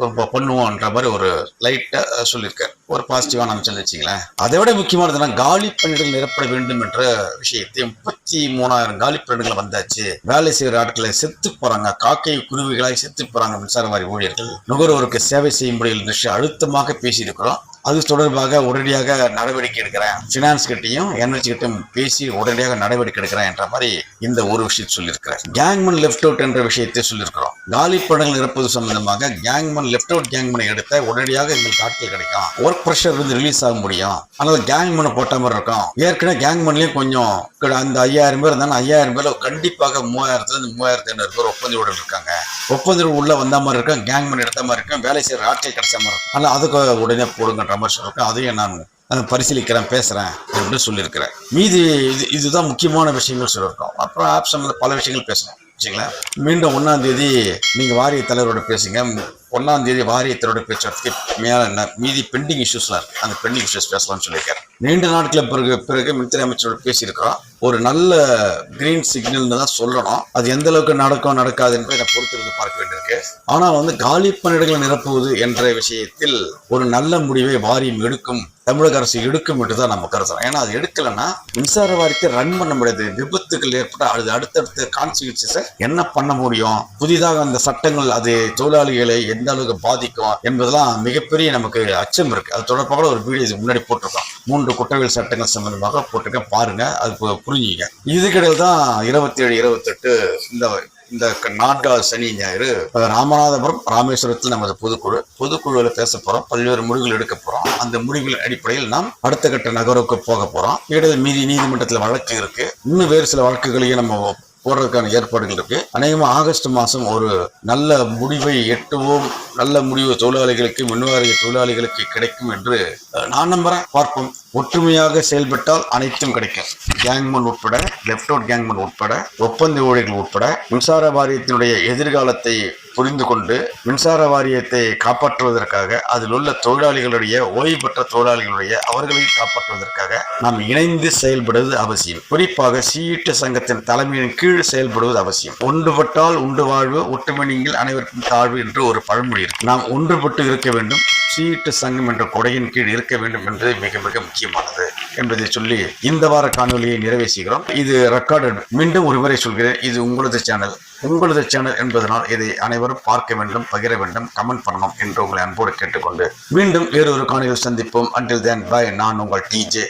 பண்ணுவோன்ற மாதிரி ஒரு லைட்டா சொல்லியிருக்கேன் ஒரு பாசிட்டிவான அம்சம் வச்சுங்களேன். அதை விட முக்கியமானது என்ன காலி பணியிடங்கள் நிரப்பட வேண்டும் என்ற விஷயத்தை முப்பத்தி மூணாயிரம் காலி பணியிடங்கள் வந்தாச்சு. வேலை செய்கிற ஆட்களை செத்து போறாங்க. காக்கை குருவிகளாய் செத்து போறாங்க மின்சார வாரி ஊழியர்கள். நுகர்வோருக்கு சேவை செய்யும் முறையில் நின்று அழுத்தமாக பேசியிருக்கிறோம். அது தொடர்பாக உடனடியாக நடவடிக்கை எடுக்கிறேன். ஃபினான்ஸ் கிட்டையும் எனர்ஜி கிட்டையும் பேசி உடனடியாக நடவடிக்கை எடுக்கிறேன் என்ற மாதிரி இந்த ஒரு விஷயத்தை சொல்லியிருக்கிறேன் கேங்மன் லெஃப்ட் அவுட் என்ற விஷயத்தை சொல்லியிருக்கிறோம். காலி படங்கள் நிரப்புவது சம்பந்தமாக கேங்மன் லெஃப்ட் அவுட் கேங்மனை எடுத்த உடனடியாக எங்களுக்கு ஆட்கள் கிடைக்கும். ஒர்க் ப்ரெஷர் வந்து ரிலீஸ் ஆக முடியும். ஆனால் கேங்மனை போட்ட மாதிரி இருக்கும். ஏற்கனவே கேங்மன்லயும் கொஞ்சம் அந்த ஐயாயிரம் பேர் இருந்தாலும் ஐயாயிரம் பேர் கண்டிப்பாக மூவாயிரத்துல இருந்து மூவாயிரத்தி ஐநூறு பேர் ஒப்பந்தோடு இருக்காங்க. ஒப்பந்தோடு உள்ள வந்த மாதிரி இருக்கும். கேங்மன் எடுத்த மாதிரி இருக்கும். வேலை செய்யற ஆட்கள் கிடைச்ச மாதிரி இருக்கும். ஆனால் அதுக்கு உடனே போடுங்கன்ற கமர்ஷியலுக்கு அதையும் நான் பரிசீலிக்கிறேன் பேசுகிறேன் அப்படின்னு சொல்லியிருக்கிறேன். மீதி இது இதுதான் முக்கியமான விஷயங்கள் சொல்லியிருக்கோம். அப்புறம் ஆப் சம்மந்த பல விஷயங்கள் பேசணும். வச்சுங்களேன் மீண்டும் ஒன்றாம் தேதி நீங்கள் வாரிய தலைவரோட பேசுங்க. ஒன்றாம் தேதி வாரியத்தரோட பேச்சுறதுக்கு மேலே என்ன? மீதி பெண்டிங் இஷ்யூஸ்லாம் இருக்குது அந்த பெண்டிங் இஷ்யூஸ் பேசலாம்னு சொல்லியிருக்காரு. நீண்ட நாட்கள் பிறகு பிறகு மின்துறை அமைச்சரோட பேசியிருக்கிறோம். ஒரு நல்ல கிரீன் சிக்னல்னு தான் சொல்லணும். அது எந்த அளவுக்கு நடக்கும் நடக்காது என்பதை நான் பொறுத்திருந்து பார்க்க வேண்டியிருக்கு. ஆனால் வந்து காலி பணியிடங்களை நிரப்புவது என்ற விஷயத்தில் ஒரு நல்ல முடிவை வாரியம் எடுக்கும் தமிழக அரசு எடுக்கும் என்று தான் நம்ம கருதுறோம். ஏன்னா அது எடுக்கலைன்னா மின்சார வாரியத்தை ரன் பண்ண முடியாது. விபத்துகள் ஏற்பட்டால் அது அடுத்தடுத்த கான்சிக்வன்சஸை என்ன பண்ண முடியும்? புதிதாக அந்த சட்டங்கள் அது தொழிலாளிகளை எந்த அளவுக்கு பாதிக்கும் என்பதெல்லாம் மிகப்பெரிய நமக்கு அச்சம் இருக்கு. அது தொடர்பாக ஒரு வீடியோ இதுக்கு முன்னாடி போட்டிருக்கோம். மூன்று குற்றவியல் சட்டங்கள் சம்பந்தமாக போட்டிருக்கேன். பாருங்க அது புரிஞ்சுங்க. இதுக்கிடையில் தான் இருபத்தி ஏழு இருபத்தெட்டு இந்த இந்த க- நான்காவது சனி ஞாயிறு ராமநாதபுரம் ராமேஸ்வரத்தில் நமது பொதுக்குழு பொதுக்குழுவில் பேச போறோம். பல்வேறு முடிவுகள் எடுக்க போறோம். அந்த முடிவுகளின் அடிப்படையில் நாம் அடுத்த கட்ட நகருக்கு போக போறோம். இடது மீதி நீதிமன்றத்தில் வழக்கு இருக்கு. இன்னும் வேறு சில வழக்குகளையும் நம்ம போடுறதுக்கான ஏற்பாடுகள் இருக்கு. அநேகமாக ஆகஸ்ட் மாதம் ஒரு நல்ல முடிவை எட்டுவோம். நல்ல முடிவு தொழிலாளிகளுக்கு மின்வாரிய தொழிலாளிகளுக்கு கிடைக்கும் என்று நான் நம்புறேன். பார்ப்போம். ஒற்றுமையாக செயல்பட்டால் அனைத்தும் கிடைக்கும் கேங்மன் உட்பட லெஃப்ட் அவுட் கேங்மன் உட்பட ஒப்பந்த ஊழியர்கள் உட்பட மின்சார வாரியத்தினுடைய எதிர்காலத்தை புரிந்து கொண்டு மின்சார வாரியத்தை காப்பாற்றுவதற்காக அதில் உள்ள தொழிலாளிகளுடைய ஓய்வு பெற்ற தொழிலாளிகளுடைய அவர்களை காப்பாற்றுவதற்காக நாம் இணைந்து செயல்படுவது அவசியம். குறிப்பாக சீட்டு சங்கத்தின் தலைமையின் கீழ் செயல்படுவது அவசியம். ஒன்றுபட்டால் உண்டு வாழ்வு ஒற்றுமை நீங்கள் அனைவருக்கும் தாழ்வு என்று ஒரு பழமொழி இருக்கு. நாம் ஒன்றுபட்டு இருக்க வேண்டும். சீட்டு சங்கம் என்ற கொடையின் கீழ் இருக்க வேண்டும் என்பது மிக மிக முக்கியமானது என்பதை சொல்லி இந்த வார காணொலியை நிறைவு செய்கிறோம். இது ரெக்கார்டட் மீண்டும் ஒருமுறை சொல்கிறேன் இது உங்களது சேனல் உங்களது சேனல் என்பதனால் இதை அனைவரும் பார்க்க வேண்டும் பகிர வேண்டும் கமெண்ட் பண்ணணும் என்று உங்களை அன்போடு கேட்டுக்கொண்டு மீண்டும் வேறொரு காணொலியில் சந்திப்போம். அண்டில் தேன் பாய் நான் உங்கள் டிஜே